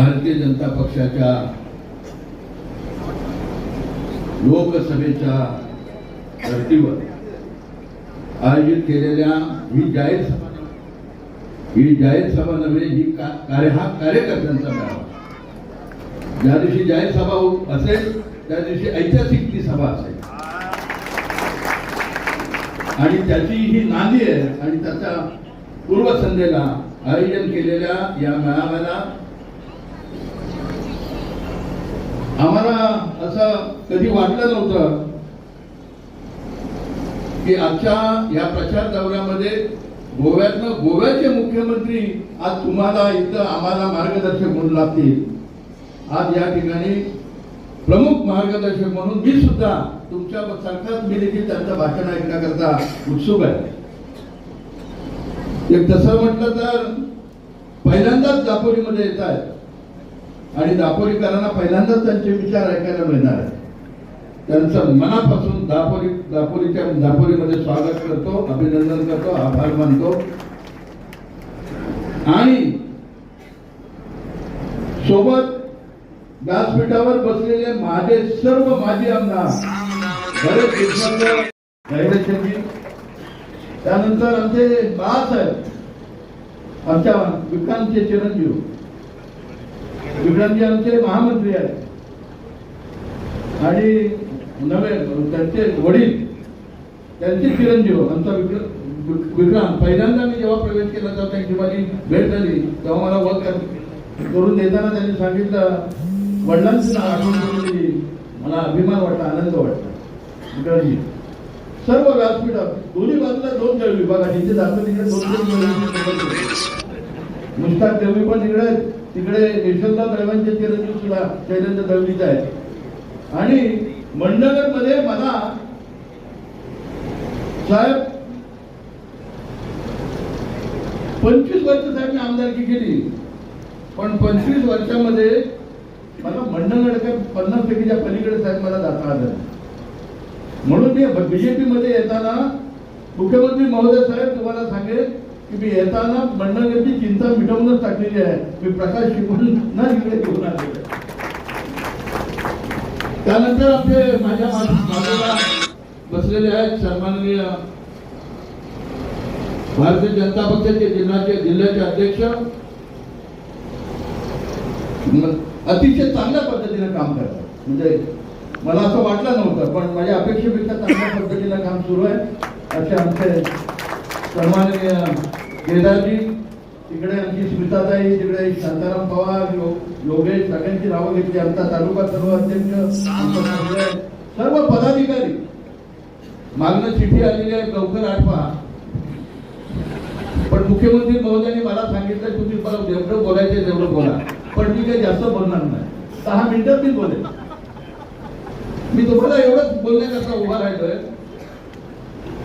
भारतीय जनता पक्षाच्या लोकसभेच्या धर्तीवर आयोजित केलेल्या ही जाहीर सभा. ही जाहीर सभा नव्हे ही कार्य हा कार्यकर्त्यांचा मेळावा. ज्या दिवशी जाहीर सभा असेल त्या दिवशी ऐतिहासिक ती सभा असेल. आणि त्याची ही नांदी आहे आणि त्याच्या पूर्वसंध्येला आयोजन केलेल्या या मेळाव्याला आम्हाला असं कधी वाटलं नव्हतं की आजच्या या प्रचार दौऱ्यामध्ये गोव्यातनं गोव्याचे मुख्यमंत्री आज तुम्हाला इथं आम्हाला मार्गदर्शक म्हणून लागतील. आज या ठिकाणी प्रमुख मार्गदर्शक म्हणून मी सुद्धा तुमच्या सरकार मी देखील त्यांचं भाषण ऐकण्याकरता उत्सुक आहे. एक तसं म्हटलं तर पहिल्यांदाच दापोलीमध्ये येत आहेत. आणि दापोलीकरांना पहिल्यांदाच त्यांचे विचार ऐकायला मिळणार आहे त्यांचं मनापासून दापोली दापोलीच्या दापोलीमध्ये स्वागत करतो अभिनंदन करतो आभार मानतो. आणि सोबत व्यासपीठावर बसलेले माझे सर्व माजी आमदार त्यानंतर आमचे बाळासाहेब आमच्या विकांचे चिरंजीव. विक्रांतजी आमचे महामंत्री आहेत. आणि नवे त्यांचे वडील त्यांचे चिरंजीव आमचा विक्रम विक- विक्रांत पहिल्यांदा मी जेव्हा प्रवेश केला तेव्हा त्यांची माझी भेट झाली. तेव्हा मला वग करून देताना त्यांनी सांगितलं वडिलांची आठवण करून मला अभिमान वाटला आनंद वाटला. विक्रांतजी सर्व व्यासपीठ दोन्ही बाजूला दोन दळवी बघा इथे जातो तिकडे दोन दोन दळवी मुश्ताक देवी पण तिकडे तिकडे यशवंतराव दळवांच्या चिरंजीव सुद्धा शैलेंद्र दळवीचा आहे आणि मंडनगरमध्ये मला साहेब पंचवीस वर्ष साहेब मी आमदारकी केली. पण पंचवीस वर्षामध्ये मला मंडनगड काय पन्नास टक्केच्या पलीकडे साहेब मला जाता आलं. म्हणून मी बीजेपी मध्ये येताना मुख्यमंत्री महोदय साहेब तुम्हाला सांगेल की मी येताना मंडळगडची चिंता मिटवूनच टाकलेली आहे. मी प्रकाश शिकून ना इकडे घेऊन आलेलो त्यानंतर आपले माझ्या मा- बाजूला बसलेले आहेत सन्माननीय भारतीय जनता पक्षाचे जिल्ह्याचे जिल्ह्याचे अध्यक्ष. अतिशय चांगल्या पद्धतीने काम करतात. म्हणजे मला असं वाटलं नव्हतं पण माझ्या अपेक्षेपेक्षा चांगल्या पद्धतीने काम सुरू आहे. असे आमचे सन्माननीय केदारजी तिकडे आमची स्मिताताई तिकडे शांताराम पवार योगेश सगळ्यांची नावं घेतली. आमचा तालुका सर्व अध्यक्ष सर्व पदाधिकारी. मागणं चिठ्ठी आलेली आहे लवकर आठवा. पण मुख्यमंत्री महोदयांनी मला सांगितलं तुम्ही मला जेवढं बोलायचं तेवढं बोला. पण मी काही जास्त बोलणार नाही. सहा मिनिटं मी बोलेन. मी तुम्हाला एवढंच बोलण्याकरता उभा राहिलोय.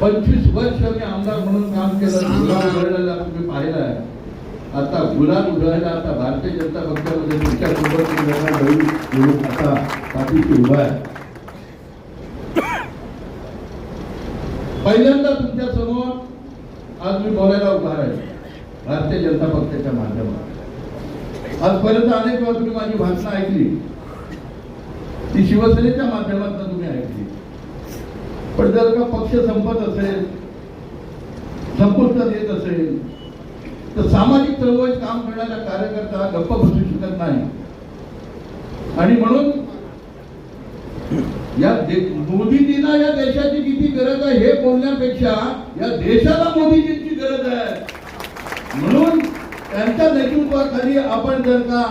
पंचवीस वर्ष मी आमदार म्हणून काम केलं. गुलाब उधळलेला तुम्ही पाहिलाय आता गुलाब उधळायला आता भारतीय जनता पक्षामध्ये तुमच्यासोबत मी जरा घेऊन घेऊन आता पाठीशी उभा आहे. पहिल्यांदा तुमच्यासमोर आज मी बोलायला उभा आहे. भारतीय जनता पक्षाच्या माध्यमात आजपर्यंत अनेक वेळा तुम्ही माझी भाषणं ऐकली. ती शिवसेनेच्या माध्यमातून तुम्ही ऐकली. पण जर का पक्ष संपत असेल संपुष्टात येत असेल तर सामाजिक चळवळीत काम करणारा कार्यकर्ता गप्प बसू शकत नाही. आणि म्हणून या दे- मोदीजींना या देशाची किती गरज आहे हे बोलण्यापेक्षा या देशाला मोदीजींची गरज आहे. म्हणून त्यांच्या नेतृत्वाखाली आपण जर का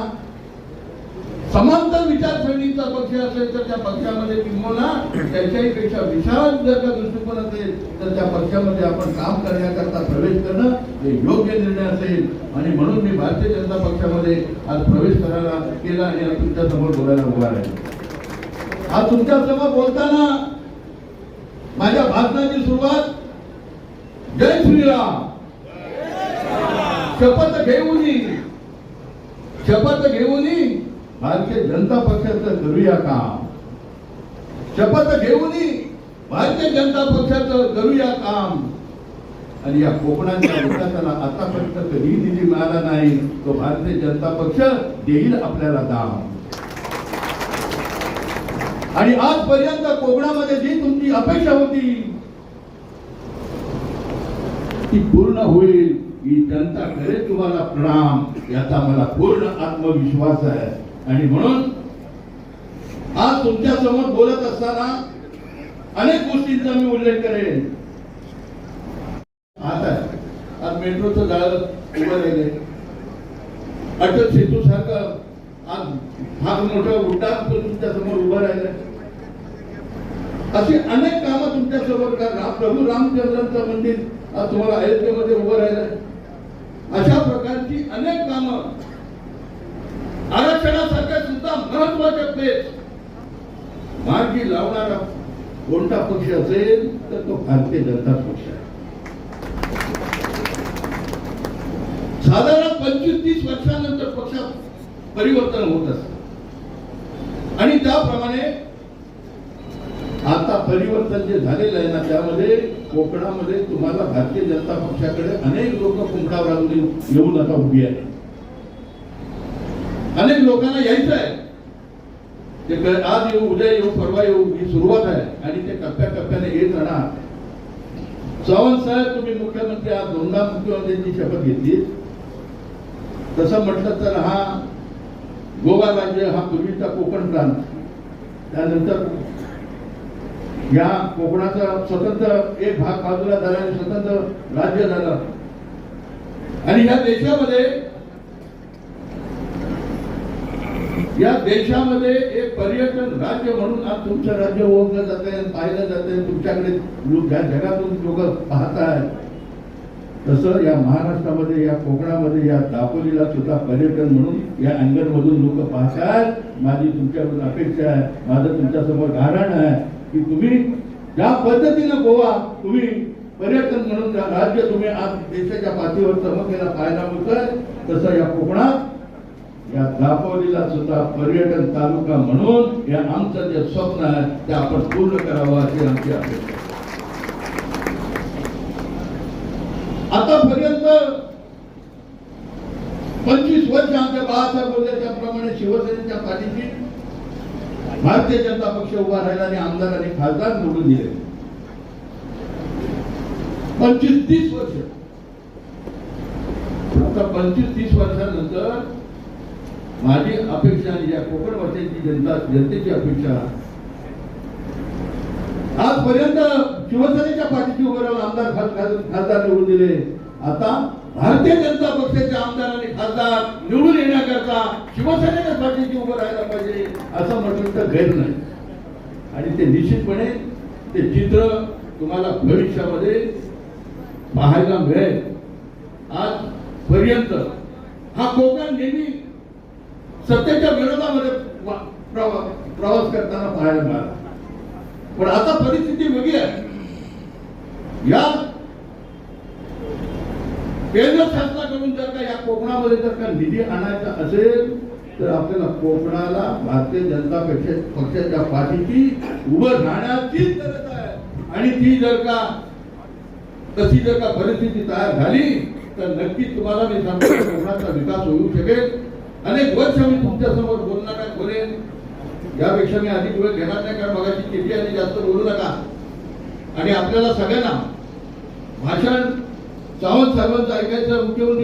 समांतर विचारसरणीचा पक्ष असेल तर त्या पक्षामध्ये किंबहुना त्याच्याही पेक्षा विशाल जर का दृष्टिकोन असेल तर त्या पक्षामध्ये आपण काम करण्याकरता प्रवेश करणं हे योग्य निर्णय असेल. आणि म्हणून मी भारतीय जनता पक्षामध्ये आज प्रवेश करायला केला आणि आज तुमच्यासमोर बोलायला उभा आहे आज तुमच्यासमोर बोलताना माझ्या भाषणाची सुरुवात जय श्रीराम. शपथ घेऊन शपथ घेऊन भारतीय जनता पक्षाचं करूया काम. शपथ घेऊनही भारतीय जनता पक्षाचं करूया काम. आणि या कोकणाच्या विकासाला आतापर्यंत कधीही निधी मिळाला नाही तो भारतीय जनता पक्ष देईल आपल्याला दाम. आणि आजपर्यंत कोकणामध्ये जी तुमची अपेक्षा होती ती पूर्ण होईल. ही जनता करेल तुम्हाला प्रणाम याचा मला पूर्ण आत्मविश्वास आहे. आणि म्हणून आज तुमच्यासमोर बोलत असताना अनेक गोष्टींचा मी उल्लेख करेन. आता आज मेट्रोचं जाळं उभं राहिले अटल सेतू सारखं आज हा मोठा उड्डाण तुमच्यासमोर उभं राहिलं अशी अनेक कामं तुमच्यासमोर करा प्रभू रामचंद्रांचं मंदिर आज तुम्हाला अयोध्येमध्ये उभं राहिलं अशा प्रकारची अनेक कामं आरक्षणासारख्या सुद्धा महत्त्वाच्या प्लेस मार्गी लावणारा कोणता पक्ष असेल तर तो भारतीय जनता पक्ष आहे. साधारण पंचवीस तीस वर्षानंतर पक्षात परिवर्तन होत असत. आणि त्याप्रमाणे आता परिवर्तन जे झालेलं आहे ना त्यामध्ये कोकणामध्ये तुम्हाला भारतीय जनता पक्षाकडे अनेक लोक कुंकावर येऊन आता उभी आहे अनेक लोकांना यायचं आहे. ते आज येऊ उद्या येऊ परवा येऊ ही सुरुवात आहे. आणि ते टप्प्या टप्प्याने येत राहणार. चव्हाण साहेब तुम्ही मुख्यमंत्री आज दोनदा मुख्यमंत्र्यांची शपथ घेतली. तसं म्हटलं तर हा गोवा राज्य हा पूर्वीचा कोकण प्रांत. त्यानंतर या कोकणाचा स्वतंत्र एक भाग बाजूला झाला आणि स्वतंत्र राज्य झालं. आणि या देशामध्ये या देशामध्ये एक पर्यटन राज्य म्हणून आज तुमचं राज्य ओळखलं जात आहे पाहिलं जात आहे तुमच्याकडे लोक जगातून लोक पाहत आहेत तसं या महाराष्ट्रामध्ये या कोकणामध्ये या दापोलीला सुद्धा पर्यटन म्हणून या अँगल मधून लोक पाहतात माझी तुमच्याकडून अपेक्षा आहे. माझं तुमच्यासमोर कारण आहे की तुम्ही ज्या पद्धतीनं गोवा तुम्ही पर्यटन म्हणून राज्य तुम्ही आज देशाच्या पातळीवर चमकेला पाहायला मिळतोय तसं या कोकणात या दापोलीला सुद्धा पर्यटन तालुका म्हणून या आमचं जे स्वप्न आहे ते आपण पूर्ण करावं अशी आमची अपेक्षा आतापर्यंत पंचवीस वर्ष आमच्या बाळासाहेब बोलले त्याप्रमाणे शिवसेनेच्या पाठीशी भारतीय जनता पक्ष उभा राहिला आणि आमदार आणि खासदार निवडून दिले. पंचवीस तीस वर्ष. आता पंचवीस तीस वर्षानंतर माझी अपेक्षा आणि या कोकणवासियांची जनता जनतेची अपेक्षा आजपर्यंत शिवसेनेच्या पाठीशी उभं राहून आमदार खासदार निवडून दिले. आता भारतीय जनता पक्षाच्या आमदार आणि खासदार निवडून येण्याकरता शिवसेनेच्या पाठीशी उभं राहायला पाहिजे असं म्हटलं तर गैर नाही. आणि ते निश्चितपणे ते चित्र तुम्हाला भविष्यामध्ये पाहायला मिळेल. आज पर्यंत हा कोकण नेहमी सत्तेच्या विरोधामध्ये प्रवास करताना पाहायला मिळाला. पण आता परिस्थिती वेगळी आहे. या केंद्र शासनाकडून जर का या कोकणामध्ये जर का निधी आणायचा असेल तर आपल्याला कोकणाला भारतीय जनता पक्ष पक्षाच्या पाठीची उभं राहण्याचीच गरज आहे. आणि ती जर का तशी जर का परिस्थिती तयार झाली तर नक्कीच तुम्हाला मी सांगतो कोकणाचा विकास होऊ शकेल. अनेक वर्ष मी तुमच्यासमोर बोलणार बोलेन यापेक्षा मी अधिक वेळ घेणार नाही कारण मगाची चिठ्ठी आणि जास्त बोलू नका. आणि आपल्याला सगळ्यांना भाषण सावंत साहेबांचं ऐकायचं मुख्यमंत्री